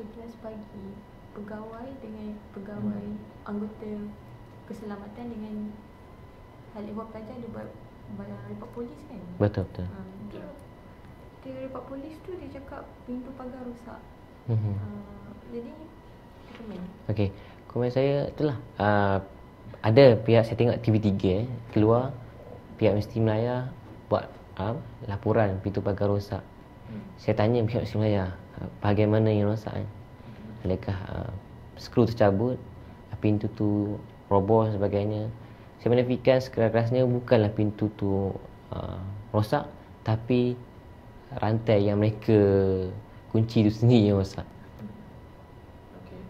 11 pagi pegawai dengan pegawai anggota keselamatan dengan hal ehwal pelajar dia buat bayar report polis kan? Betul betul. Ha, dia, dia report polis tu dia cakap pintu pagar rosak. Mhm. Uh, jadi komen. Okey. Komen saya itulah uh, ada pihak saya tengok TV3 eh, keluar pihak Mesti Melaya buat uh, laporan pintu pagar rosak. Hmm. Saya tanya pihak Melaya uh, bagaimana yang rosak eh? Adakah uh, skru tercabut, uh, pintu tu roboh dan sebagainya. Saya menafikan sekeras-kerasnya bukanlah pintu tu uh, rosak tapi rantai yang mereka kunci tu sendiri yang rosak. Okey.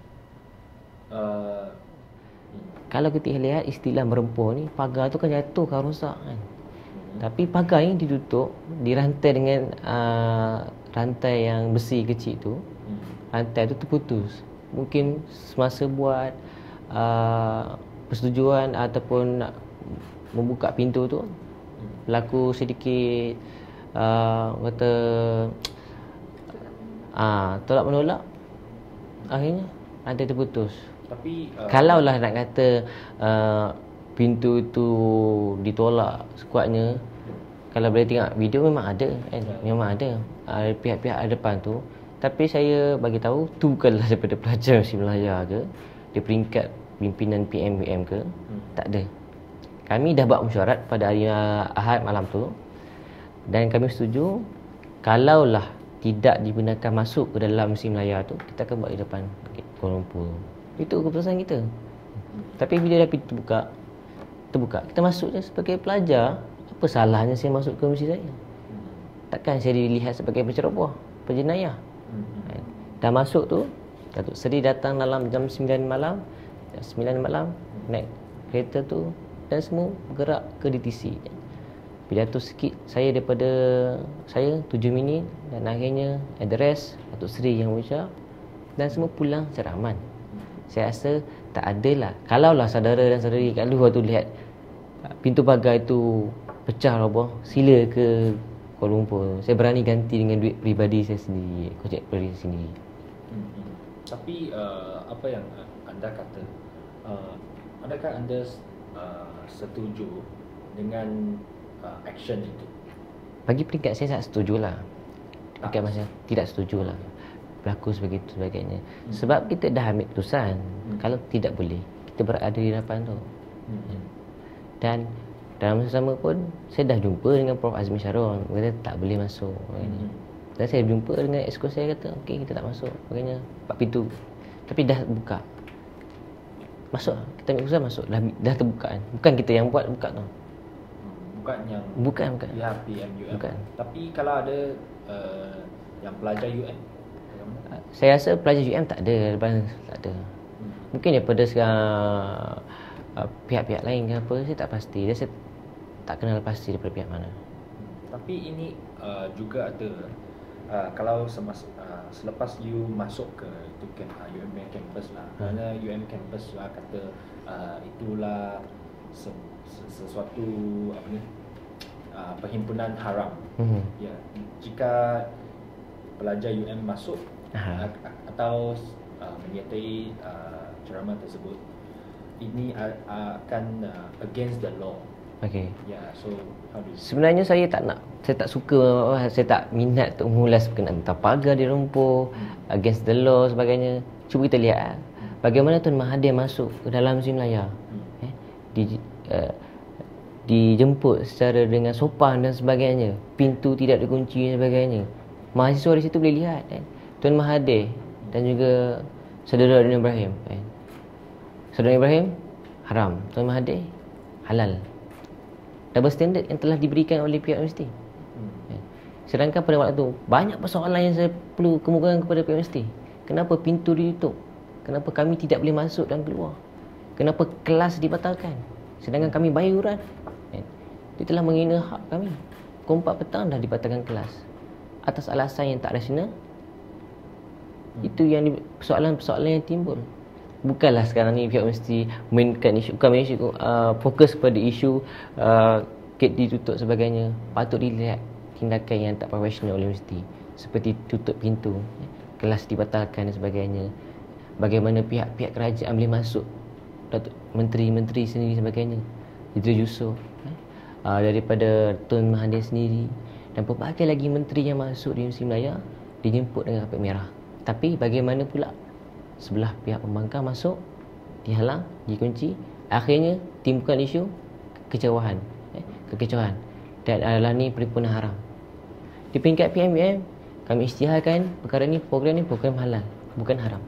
Uh, Kalau kita lihat istilah merempuh ni pagar tu kan jatuh kan rosak kan. Tapi pagar yang ditutup dirantai dengan uh, rantai yang besi kecil tu. Rantai tu terputus. Mungkin semasa buat uh, persetujuan ataupun nak membuka pintu tu berlaku sedikit uh, kata ah tolak menolak akhirnya rantai terputus. tapi uh, Kalaulah nak kata uh, pintu tu ditolak sekuatnya kalau boleh tengok video memang ada kan? Memang ada. Uh, pihak-pihak ada depan tu. Tapi saya bagi tahu tu bukanlah daripada pelajar Mesti Melaya ke? Di peringkat pimpinan PMUM ke? Hmm. tak ada. Kami dah buat mesyuarat pada hari uh, Ahad malam tu. Dan kami setuju kalaulah tidak dibenarkan masuk ke dalam Mesti Melaya tu kita akan buat di depan Kuala Lumpur. Itu keputusan kita. Tapi bila dah pintu terbuka. Kita masuk je sebagai pelajar apa salahnya saya masuk ke mesti saya? Takkan saya dilihat sebagai penceroboh penjenayah? Hmm. Dah masuk tu Datuk Seri datang dalam jam 9 malam Jam 9 malam Naik kereta tu Dan semua bergerak ke DTC Pidato sikit Saya daripada Saya 7 minit Dan akhirnya Address Datuk Seri yang ucap Dan semua pulang secara aman Saya rasa Tak adalah. Kalaulah saudara dan saudari kat luar tu lihat Pintu pagar itu Pecah roboh Sila ke Kuala Lumpur? Saya berani ganti dengan duit peribadi saya sendiri Kocek peribadi saya sendiri. Hmm, hmm. Tapi uh, apa yang uh, anda kata, uh, adakah anda uh, setuju dengan uh, action itu? Bagi peringkat saya tak setuju lah. Peringkat Tak. masa Tidak setuju lah. Berlaku sebegitu sebagainya. Sebab kita dah ambil keputusan. Kalau tidak boleh Kita berada di hadapan tu. Hmm. Dan dalam masa sama pun Saya dah jumpa dengan Prof Azmi Sharon kata tak boleh masuk sebagainya. Dan saya jumpa dengan exco saya kata Okey kita tak masuk Sebagainya Empat pintu Tapi dah buka Masuk lah. Kita ambil keputusan masuk Dah, dah terbuka kan Bukan kita yang buat buka tu Hmm, Bukan yang Bukan bukan PMUM. Bukan. Tapi kalau ada uh, yang pelajar bagaimana? Saya rasa pelajar UM tak ada Lepas tak ada Hmm. Mungkin daripada sekarang uh, Pihak-pihak lain ke apa Saya tak pasti Dia saya tak kenal pasti daripada pihak mana Tapi ini uh, juga ada uh, kalau semas, uh, selepas you masuk ke itu kan uh, UM campus lah. Hmm. Kerana UM campus lah kata uh, itulah se, se, sesuatu apa ni uh, perhimpunan haram. Mhm. Ya, jika pelajar UM masuk Aha. uh, atau uh, menyertai uh, ceramah tersebut ini akan uh, against the law. Okey Ya, so how do you Sebenarnya saya tak nak Saya tak suka Saya tak minat untuk mengulas Berkenaan tentang pagar di Rempoh Against the law sebagainya. Cuba kita lihat ah, Bagaimana Tuan Mahathir masuk ke dalam Musim Melaya eh, di, uh, Dijemput secara dengan sopan dan sebagainya. Pintu tidak dikunci dan sebagainya. Mahasiswa di situ boleh lihat eh. Tuan Mahathir Dan juga Saudara Adnan Ibrahim eh. Saudara Ibrahim Haram Tuan Mahathir Halal double standard yang telah diberikan oleh pihak universiti. Ya. Sedangkan pada waktu itu banyak persoalan yang saya perlu kemukakan kepada pihak universiti. Kenapa pintu ditutup? Kenapa kami tidak boleh masuk dan keluar? Kenapa kelas dibatalkan? Sedangkan kami bayar. Ya. Dia telah menghina hak kami. Pukul 4 petang dah dibatalkan kelas. Atas alasan yang tak rasional. Itu yang di- persoalan-persoalan yang timbul. Bukanlah sekarang ni pihak universiti mainkan isu bukan main isu uh, fokus kepada isu uh, gate ditutup sebagainya. Patut dilihat tindakan yang tak profesional oleh universiti seperti tutup pintu. kelas dibatalkan dan sebagainya bagaimana pihak-pihak kerajaan boleh masuk Datuk menteri-menteri sendiri sebagainya Idris Yusof eh? uh, daripada Tun Mahathir sendiri dan pelbagai lagi menteri yang masuk di Universiti Melaya dijemput dengan kapet merah tapi bagaimana pula sebelah pihak pembangkang masuk dihalang dikunci. Akhirnya timbulkan isu kekecewaan. Eh, kekecewaan. Dan adalah ni perhimpunan haram. Di peringkat PMBM kami isytiharkan perkara ni program ni program halal bukan haram